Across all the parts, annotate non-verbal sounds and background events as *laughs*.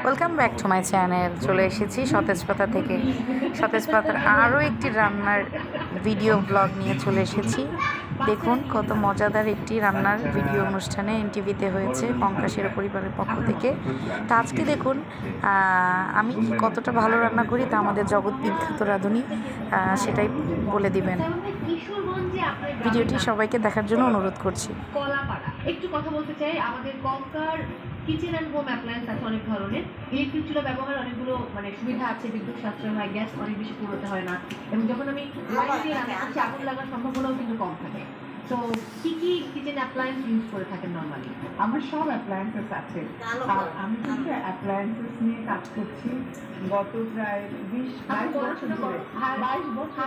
Welcome back to my channel চলে এসেছি সতেজ পাতা থেকে। সতেজ পাতার আরও একটি রান্নার ভিডিও ব্লগ নিয়ে চলে এসেছি। দেখুন কত মজাদার একটি রান্নার ভিডিও অনুষ্ঠানে এনটিভিতে হয়েছে পঙ্কাশের পরিবারের পক্ষ থেকে। তা আজকে দেখুন আমি কতটা ভালো রান্না করি তা আমাদের জগৎ বিখ্যাত রাঁধুনি সেটাই বলে দিবেন। ভিডিওটি সবাইকে দেখার জন্য অনুরোধ করছি। কলাপাড়া। একটু কথা বলতে চাই, আমাদের কঙ্কার কিচেন অ্যান্ড হোম অ্যাপ্লায়েন্স আছে অনেক ধরনের। ইলেকট্রিক চুলা ব্যবহার অনেকগুলো মানে সুবিধা আছে, বিদ্যুৎ সাশ্রয় হয়, গ্যাস অনেক বেশি পুরোতে হয় না। এবং যখন আমি আগুন লাগার সম্ভাবনাও কিন্তু কম থাকে। তো কি কি কিচেন অ্যাপ্লায়েন্স ইউজ করে থাকেন নর্মালি আমার সব অ্যাপ্লায়েন্সেস আছে। আর আমি কিন্তু অ্যাপ্লায়েন্সেস নিয়ে কাজ করছি গত প্রায় বিশ বাইশ বছর ধরে। বাইশ বছর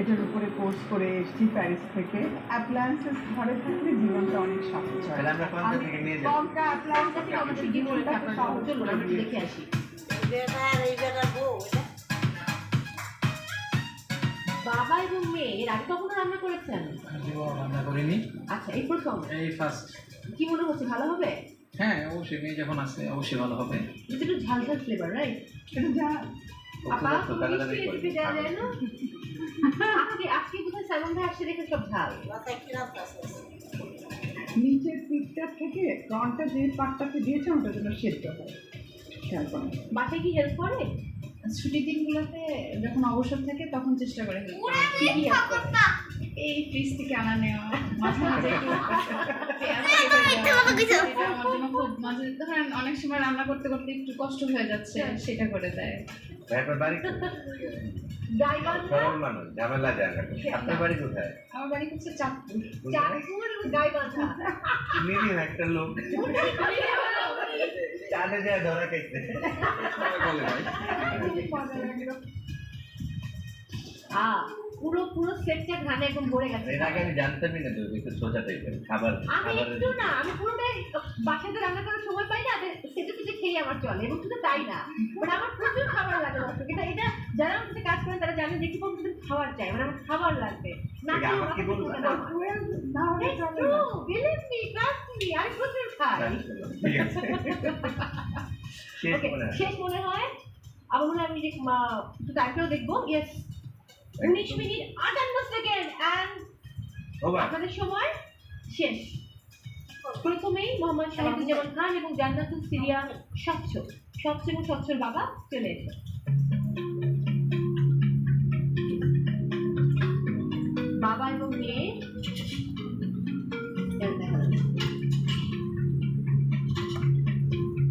এটার উপরে কোর্স করে এসেছি প্যারিস থেকে। অ্যাপ্লায়েন্সেস ঘরে থাকলে জীবনটা অনেক সহজ হয়। আমরা কোনটা থেকে নিয়ে যাই? কমটা অ্যাপ্লায়েন্স থেকে আমাদের জীবনে আপনার চলুন আমরা দেখে আসি। এর আগে কখনো রান্না করেছেন? রান্না করিনি। আচ্ছা এই প্রথম? এই ফার্স্ট কি মনে হচ্ছে ভালো হবে? হ্যাঁ অবশ্যই মেয়ে যখন আসে অবশ্যই ভালো হবে। এটা একটু ঝাল ঝাল ফ্লেভার রাইট আজকে আজকে ভাই আসছে দেখে সব ঝাল। নিচের পিঠটা থেকে রনটা যে পাটটাকে দিয়েছে ওটা যেন সেদ্ধ হয় বাসায় কি হেল্প করে? ছুটির দিনগুলোতে যখন অবসর থাকে তখন চেষ্টা করে এই ফ্রিজ থেকে আনা নেওয়া মাঝে *laughs* মাঝে আমার জন্য খুব ধরেন অনেক সময় রান্না করতে করতে একটু কষ্ট হয়ে যাচ্ছে সেটা করে দেয়। আমার বাড়ি হচ্ছে চাঁদপুর। চাঁদপুর? একটা লোক? *laughs* চাঁদে যায় ধরা খাইতে আ পুরো পুরো সেটটা ঘানে একদম ভরে গেছে। এর আগে আমি জানতামই না তো একটু সোজা টাইপের খাবার আমি একটু না আমি পুরোটাই বাসাতে রান্না করার সময় পাই না সেটা সেটা খেয়ে আমার চলে এবং শুধু তাই না। মানে আমার প্রচুর খাবার লাগে দর্শক এটা এটা যারা আমার সাথে কাজ করেন তারা জানেন যে কি পর্যন্ত খাবার চাই মানে আমার খাবার লাগবে। না কি কিছু বলব? না। believe me, trust me, আমি প্রচুর খাই। ঠিক আছে *laughs* শেষ মনে হয়। শেষ মনে হয়। আমার মনে হয় আমি যে একটু টাইমটাও দেখব। ইয়েস উনিশ মিনিট আটান্ন সেকেন্ড অ্যান্ড আপনাদের সময় শেষ। প্রথমেই মোহাম্মদ শাহিদুজ্জামান খান এবং জান্নাতুল সিরিয়া স্বচ্ছ স্বচ্ছ এবং স্বচ্ছর বাবা চলে এসে বাবা এবং মেয়ে।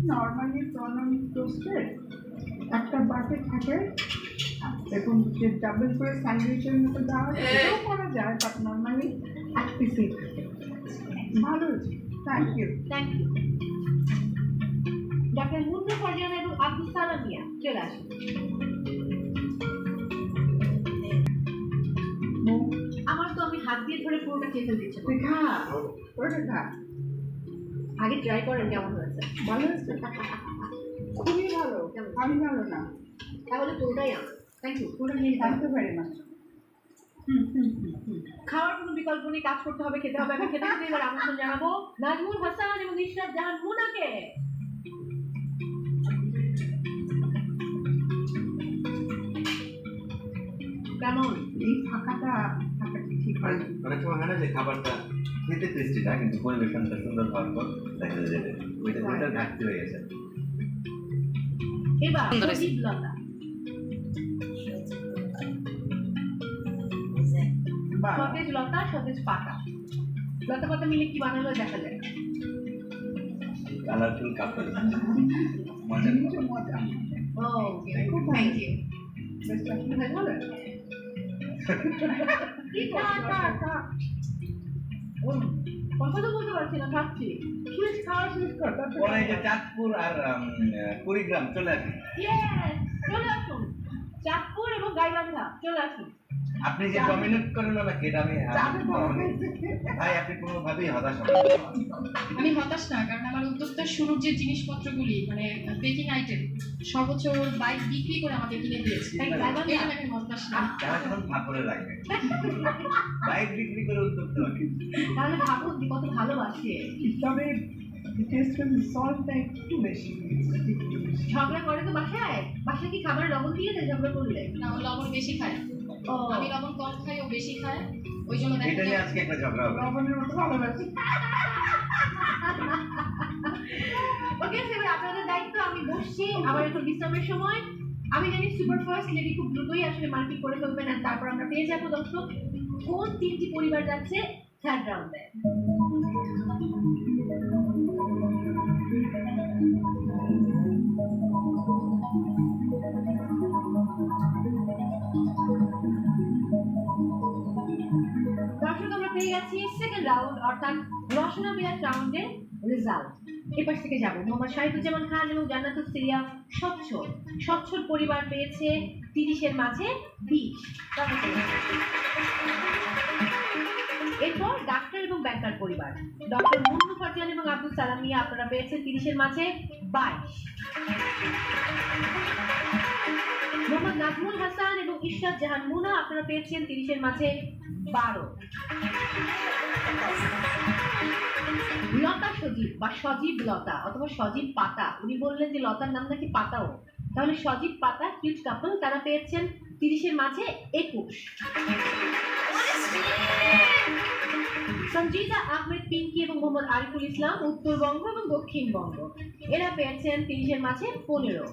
নর্মালি একটা বাটি থাকে। দেখুন যে ডাবল করে স্যান্ডউইচের মতো দেওয়া হয়। সেটাও করা যায় বাট নর্মালি এক পিসেই ভালো থ্যাংক ইউ থ্যাংক ইউ ডাক্তার মুন্নু ফারজানা এবং আব্দুল সালাম মিয়া চলে আসুন। আমার তো আমি হাত দিয়ে ধরে পুরোটা খেয়ে ফেলতে করছে। ওটা খা আগে ট্রাই করেন কেমন হয়েছে। ভালো হয়েছে? খুবই ভালো। আমি ভালো না। তাহলে পুরোটাই আমার। Thank you thank you very much খাওয়ার কোনো বিকল্প নেই কাজ করতে হবে খেতে হবে আমি খেতে খেতে এবার আমন্ত্রণ জানাব নাজমুল হাসান এবং ইশরাত জাহান মুনাকে কেমন? এই ফাঁকাটা ফাঁকাটা ঠিক অনেক সময় হয় না যে খাবারটা খেতে টেস্টি না কিন্তু পরিবেশনটা সুন্দর হওয়ার পর দেখা যায় ওইটা ঘাটতি হয়ে গেছে। এবার সুন্দর লতা সতেজ লতা সতেজ পাতা। লতা পাতা মিলে কি বানালো দেখা যায় কালারফুল কাপড়। মজা। ও খুব থ্যাংক ইউ বেশ আপনি ভাই বলেন কথা? তো বলতে পারছি না ভাবছি। শেষ খাওয়া শেষ কর পরে যে চাঁদপুর আর কুড়িগ্রাম চলে! চলে আসুন। চাঁদপুর এবং গাইবান্ধা চলে আসুন। আপনি যে ডমিনেট করেন নাকি এটা আমি। ভাই আপনি কোনোভাবেই হতাশ হবেন না। আমি হতাশ না কারণ আমার উদ্যোক্তার শুরুর যে জিনিসপত্রগুলি মানে বেকিং আইটেম সবচর বাইক বিক্রি করে আমাকে কিনে দিয়েছে। তাই? এই আমি হতাশ না। এখন ফাপড়ে লাগবে। বাইক বিক্রি করে উদ্যোক্তা হবে তাহলে ভাবুন কত ভালোবাসে তবে। ঝগড়া করে তো বাসায়। বাসায় কি খাবার লবণ দিয়ে দেয়? ঝগড়া করলে? না লবণ বেশি খায়। আমি লবণ কম খাই ও বেশি খায়। ওই জন্য দেখা এটা নিয়ে যায় আজকে একটা ঝগড়া হবে। লবণের মতো ভালোবাসি ওকে সেবার আপনাদের দায়িত্ব আমি বসছি আবার এখন বিশ্রামের সময়। আমি জানি সুপার ফাস্ট লেডি খুব দ্রুতই আসলে মার্কেট করে ফেলবেন আর তারপর আমরা পেয়ে যাব দর্শক। কোন তিনটি পরিবার যাচ্ছে? থার্ড রাউন্ডে গেছি সেকেন্ড রাউন্ড অর্থাৎ রসনা বিলাস রাউন্ডের রেজাল্ট এপাশ থেকে যাব। মোহাম্মদ শাহিদুজ্জামান খান এবং জান্নাতুল সিরিয়া স্বচ্ছ স্বচ্ছ পরিবার পেয়েছে তিরিশের মাঝে বিশ। এরপর ডাক্তার এবং ব্যাংকার পরিবার। ডক্টর মুন্নু ফারজান এবং আব্দুল সালাম মিয়া আপনারা পেয়েছেন তিরিশের মাঝে বাইশ। মোহাম্মদ নাজমুল হাসান এবং ইশরাত জাহান মুনা আপনারা পেয়েছেন তিরিশের মাঝে বারো। লতা সজীব বা সজীব লতা অথবা সজীব পাতা। উনি বললেন যে লতার নাম নাকি পাতাও। তাহলে সজীব পাতা, কিউট কাপল তারা পেয়েছেন তিরিশের মাঝে একুশ। সঞ্জিদা আহমেদ পিঙ্কি এবং মোহাম্মদ আরিফুল ইসলাম উত্তরবঙ্গ এবং দক্ষিণবঙ্গ। এরা পেয়েছেন তিরিশের মাঝে পনেরো।